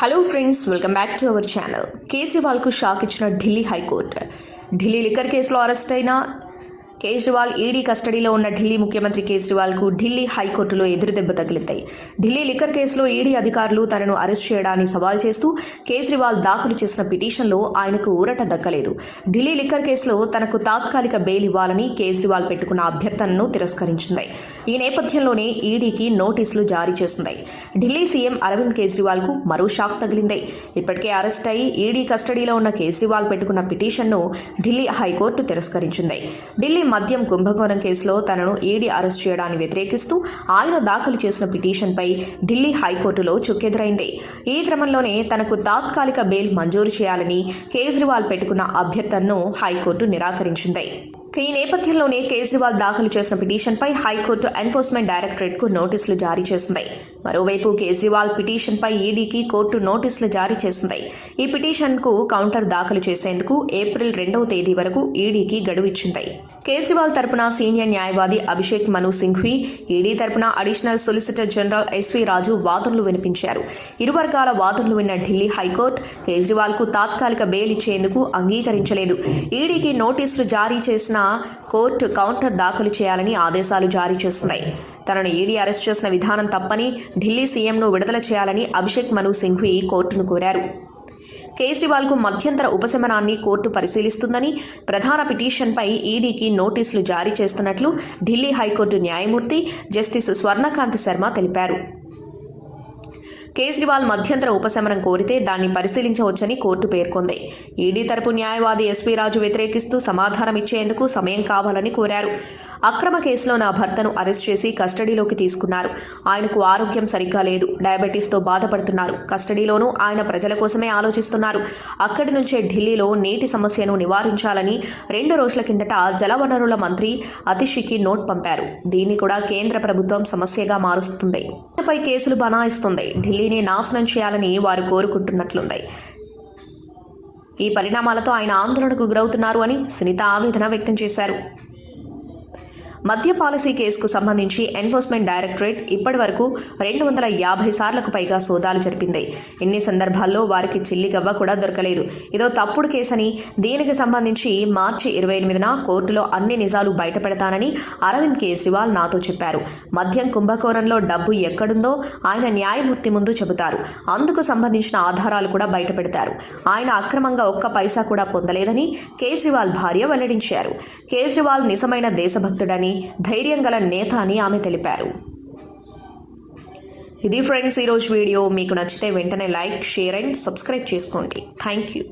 Hello friends welcome back to our channel కేజ్రీవాల్కు shock ఇచ్చిన Delhi high court. Delhi liquor కేసులో arrest అయిన Kejriwal ED కస్టడీలో ఉన్న ఢిల్లీ ముఖ్యమంత్రి కేజ్రీవాల్కు ఢిల్లీ హైకోర్టులో ఎదురుదెబ్బ తగిలింది. ఢిల్లీ లిక్కర్ కేసులో ఈడీ అధికారులు తనను అరెస్ట్ చేయడాన్ని సవాల్ చేస్తూ కేజ్రీవాల్ దాఖలు చేసిన పిటిషన్లో ఆయనకు ఊరట దక్కలేదు. ఢిల్లీ లిక్కర్ కేసులో తనకు తాత్కాలిక బెయిల్ ఇవ్వాలని కేజ్రీవాల్ పెట్టుకున్న అభ్యర్థనను తిరస్కరించింది. ఈ నేపథ్యంలోనే ఈడీకి నోటీసులు జారీ చేసింది. ఢిల్లీ సీఎం అరవింద్ కేజ్రీవాల్కు మరో షాక్ తగిలింది. ఇప్పటికే అరెస్ట్ అయి ఈడీ కస్టడీలో ఉన్న కేజ్రీవాల్ పెట్టుకున్న పిటిషన్ను ఢిల్లీ హైకోర్టు తిరస్కరించింది. ఢిల్లీ మద్యం కుంభకోణం కేసులో తనను ఈడీ అరెస్ట్ చేయడాన్ని వ్యతిరేకిస్తూ ఆయన దాఖలు చేసిన పిటిషన్పై ఢిల్లీ హైకోర్టులో చుక్కెదురైంది. ఈ క్రమంలోనే తనకు తాత్కాలిక బెయిల్ మంజూరు చేయాలని కేజ్రీవాల్ పెట్టుకున్న అభ్యర్థనను హైకోర్టు నిరాకరించింది. ఈ నేపథ్యంలోనే కేజ్రీవాల్ దాఖలు చేసిన పిటిషన్పై హైకోర్టు ఎన్ఫోర్స్మెంట్ డైరెక్టరేట్కు నోటీసులు జారీ చేసింది. మరోవైపు కేజ్రీవాల్ పిటిషన్పై ఈడీకి కోర్టు నోటీసులు జారీ చేసింది. ఈ పిటిషన్కు కౌంటర్ దాఖలు చేసేందుకు ఏప్రిల్ రెండవ తేదీ వరకు ఈడీకి గడువు ఇచ్చింది. కేజ్రీవాల్ తరపున సీనియర్ న్యాయవాది అభిషేక్ మను సింఘ్వి ఈడీ తరపున additional solicitor general SV Raju వాదనలు వినిపించారు. ఇరు వర్గాల వాదనలు విన్న ఢిల్లీ హైకోర్టు కేజ్రీవాల్కు తాత్కాలిక బెయిల్ ఇచ్చేందుకు అంగీకరించలేదు. ఈడీకి నోటీసులు జారీ చేసిన కోర్టు కౌంటర్ దాఖలు చేయాలని ఆదేశాలు జారీ చేస్తున్నాయి. తనను ఈడీ అరెస్ట్ చేసిన విధానం తప్పని ఢిల్లీ సీఎంను విడుదల చేయాలని అభిషేక్ మను సింఘ్వి కోర్టును కోరారు. కేజ్రీవాల్కు మధ్యంతర ఉపశమనాన్ని కోర్టు పరిశీలిస్తుందని ప్రధాన పిటిషన్పై ఈడీకి నోటీసులు జారీ చేస్తున్నట్లు ఢిల్లీ హైకోర్టు న్యాయమూర్తి జస్టిస్ స్వర్ణకాంత్ శర్మ తెలిపారు. కేజ్రీవాల్ మధ్యంతర ఉపశమనం కోరితే దాన్ని పరిశీలించవచ్చని కోర్టు పేర్కొంది. ఈడీ తరపు న్యాయవాది ఎస్పీ రాజు వ్యతిరేకిస్తూ సమాధానం ఇచ్చేందుకు సమయం కావాలని కోరారు. అక్రమ కేసులో నా భర్తను అరెస్ట్ చేసి కస్టడీలోకి తీసుకున్నారు. ఆయనకు ఆరోగ్యం సరిగ్గా లేదు. డయాబెటీస్తో బాధపడుతున్నారు. కస్టడీలోనూ ఆయన ప్రజల కోసమే ఆలోచిస్తున్నారు. అక్కడి నుంచే ఢిల్లీలో నీటి సమస్యను నివారించాలని రెండు రోజుల కిందట జలవనరుల మంత్రి అతిషికి నోట్ పంపారు. దీన్ని కూడా కేంద్ర ప్రభుత్వం సమస్యగా మారుస్తుంది. పై కేసులు బనాయిస్తుంది. ఢిల్లీని నాశనం చేయాలని వారు కోరుకుంటున్నట్లుంది. ఈ పరిణామాలతో ఆయన ఆందోళనకు గురవుతున్నారు అని సునీత ఆవేదన వ్యక్తం చేశారు. మద్య పాలసీ కేసుకు సంబంధించి ఎన్ఫోర్స్మెంట్ డైరెక్టరేట్ ఇప్పటి వరకు రెండు వందల యాభై సార్లకు పైగా సోదాలు జరిపింది. ఇన్ని సందర్భాల్లో వారికి చిల్లి గవ్వ కూడా దొరకలేదు. ఇదో తప్పుడు కేసని దీనికి సంబంధించి మార్చి ఇరవై ఎనిమిదిన కోర్టులో అన్ని నిజాలు బయటపెడతానని అరవింద్ కేజ్రీవాల్ నాతో చెప్పారు. మద్యం కుంభకోణంలో డబ్బు ఎక్కడుందో ఆయన న్యాయమూర్తి ముందు చెబుతారు. అందుకు సంబంధించిన ఆధారాలు కూడా బయటపెడతారు. ఆయన అక్రమంగా ఒక్క పైసా కూడా పొందలేదని కేజ్రీవాల్ భార్య వెల్లడించారు. కేజ్రీవాల్ నిజమైన దేశభక్తుడని ధైర్యం గల నేత అని ఆమె తెలిపారు. ఇది ఫ్రెండ్స్ ఈరోజు వీడియో. మీకు నచ్చితే వెంటనే లైక్ షేర్ అండ్ సబ్స్క్రైబ్ చేసుకోండి. Thank you.